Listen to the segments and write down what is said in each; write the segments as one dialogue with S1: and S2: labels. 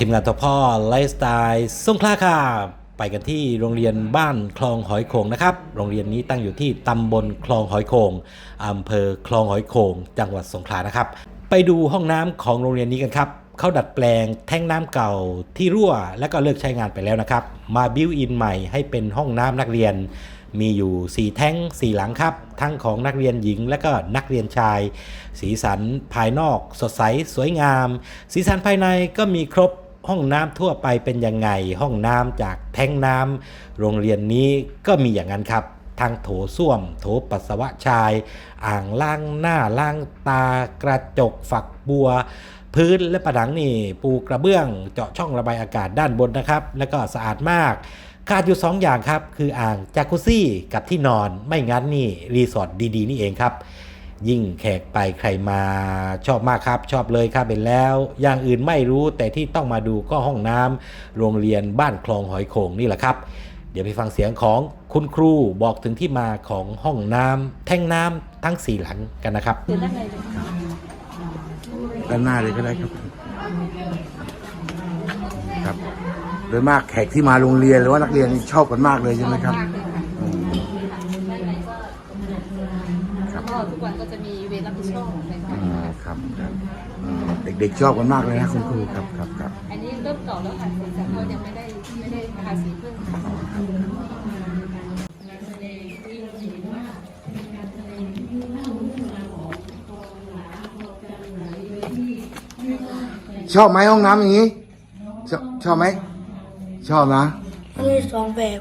S1: ทีมงานทอพ่อไลฟ์สไตล์สงขลาค่ะไปกันที่โรงเรียนบ้านคลองหอยโขงนะครับ โรงเรียนนี้ตั้งอยู่ที่ตำบลคลองหอยโขงอำเภอคลองหอยโขงจังหวัดสงขลานะครับ ไปดูห้องน้ำของโรงเรียนนี้กันครับเขาดัดแปลงแท่งน้ำเก่าที่รั่ว และก็เลิกใช้งานไปแล้วนะครับ มาบิวอินใหม่ให้เป็นห้องน้ำนักเรียน มีอยู่ 4 แท่ง4 หลังครับ ทั้งของนักเรียนหญิงและก็นักเรียนชาย สีสันภายนอก สดใสสวยงาม สีสันภายในก็มีครบ ห้องน้ำทั่วไปเป็นยังไง ห้องน้ำจากแท้งน้ำโรงเรียนนี้ก็มีอย่างนั้นครับทั้งโถส้วม โถปัสสาวะชาย อ่างล้างหน้าล้างตากระจกฝักบัว พื้นและผนังนี่ปูกระเบื้อง เจาะช่องระบายอากาศด้านบนนะครับ แล้วก็สะอาดมากขาดอยู่ 2 อย่างครับ คืออ่างจากุซี่กับที่นอนไม่งั้นนี่รีสอร์ทดีๆ นี่เองครับ ยิ่งแขกไปใครมาชอบมากครับ ชอบเลยครับเป็นแล้ว อย่างอื่นไม่รู้แต่ที่ต้องมาดูก็ห้องน้ำโรงเรียนบ้านคลองหอยโขงนี่แหละครับ เดี๋ยวไปฟังเสียงของคุณครูบอกถึงที่มาของห้องน้ำแท่งน้ำทั้งสี่หลังกันนะครับ
S2: ด้าน
S3: หน้าเลยก็ได้ครับครับ โดยมากแขกที่มาโรงเรียนหรือว่านักเรียนชอบกันมากเลยใช่ไหมครับ
S2: มากเลยค่ะ
S3: อืม
S2: ด้านในก็
S3: ครับ
S2: ก็ทุกวันก็จะมีเวรรับผิดชอบในบ้า
S3: อื
S2: น
S3: มครับครับอืมเด็กๆชอบกันมากเลยนะคุณครูครับครับครับ
S2: อันนี้เริ่มเก่าแล้วค่ะแต่ก็ยังไม่ได้ไม่ได้ทาสีเพิ่ม
S3: ชอบไหมห้องน้ำอย่างนี้ ชอบชอบไหมชอบนะ
S4: มันมีสองแบบ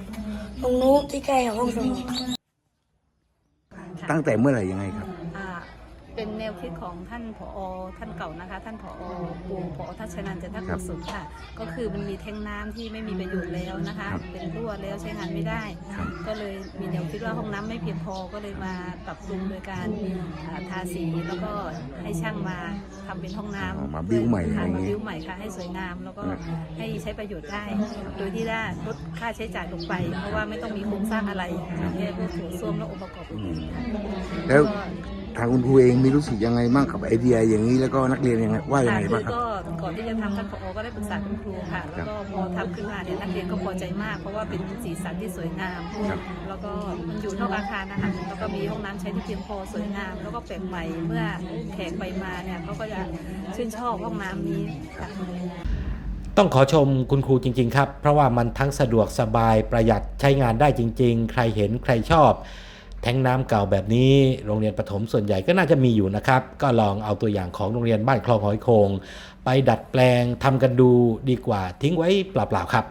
S4: ตรงนู้นที่ใกล้กับห้องสมุด
S3: ตั้งแต่เมื่อไหร่ยังไงครับ
S2: อ่าเป็นแนวคิดของท่านผอ ท่านเก่านะคะ ท่านผอปูผอทัชนันจันท
S3: ครั
S2: กุศลค่ะ ก็คือมันมีแท้งน้ำที่ไม่มีประโยชน์แล้วนะคะ
S3: ครับ
S2: เป็นรั่วแล้วใช้งานไม่ได้
S3: ครับ
S2: ก็เลยมีแนวคิดว่าห้องน้ำไม่เพียงพอก็เลยมาปรับปรุงโดยการอ่าทาสีแล้วก็ให้ช่างมาทำเป็นห้องน้
S3: อ๋อำมาบิ้วใหม่
S2: ค่ะ
S3: อะไร
S2: มา
S3: เงี้ย
S2: บิ้วใหม่ค่ะให้สวยงามแล้วก็ให้ใช้ประโยชน์ได้ โดยที่ได้ลดค่าใช้จ่ายลงไป เพราะว่าไม่ต้องมีโครงสร้างอะไรแค่พวกโถส้วมและองค์ประกอบอื่นๆค่ะ
S3: แล้ว
S2: ก็
S3: ทางคุณครูเองมีรู้สึกยังไงบ้างกับไอเดียอย่างนี้แล้วก็นักเรียนยังไงว่ายังไง
S2: คื
S3: บ้าง
S2: อ
S3: ครับ
S2: ก็ก่อนที่จะทำท่านผอก็ได้ปรึกษาคุณครูค่ะ แล้วก็พอทำขึ้นมาเนี่ยนักเรียนก็พอใจมาก เพราะว่าเป็นสีสันที่สวยงาม
S3: ครับ
S2: แล้วก็มันอยู่นอกอาคารนะคะแล้วก็มีห้องน้ำใช้ที่เพียงพอสวยงาม แล้วก็แปลกใหม่เมื่อแขกไปมาเนี่ยเขาก็จะชื่นชอบห้องน้ำนี้ค่ะ
S1: ต้องขอชมคุณครูจริง ๆ ครับ เพราะว่ามันทั้งสะดวกสบายประหยัดใช้งานได้จริง ๆ ใครเห็นใครชอบ แท้งน้ำเก่าแบบนี้โรงเรียนประถมส่วนใหญ่ก็น่าจะมีอยู่นะครับ ก็ลองเอาตัวอย่างของโรงเรียนบ้านคลองหอยโคง ไปดัดแปลงทำกันดูดีกว่าทิ้งไว้เปล่าๆครับ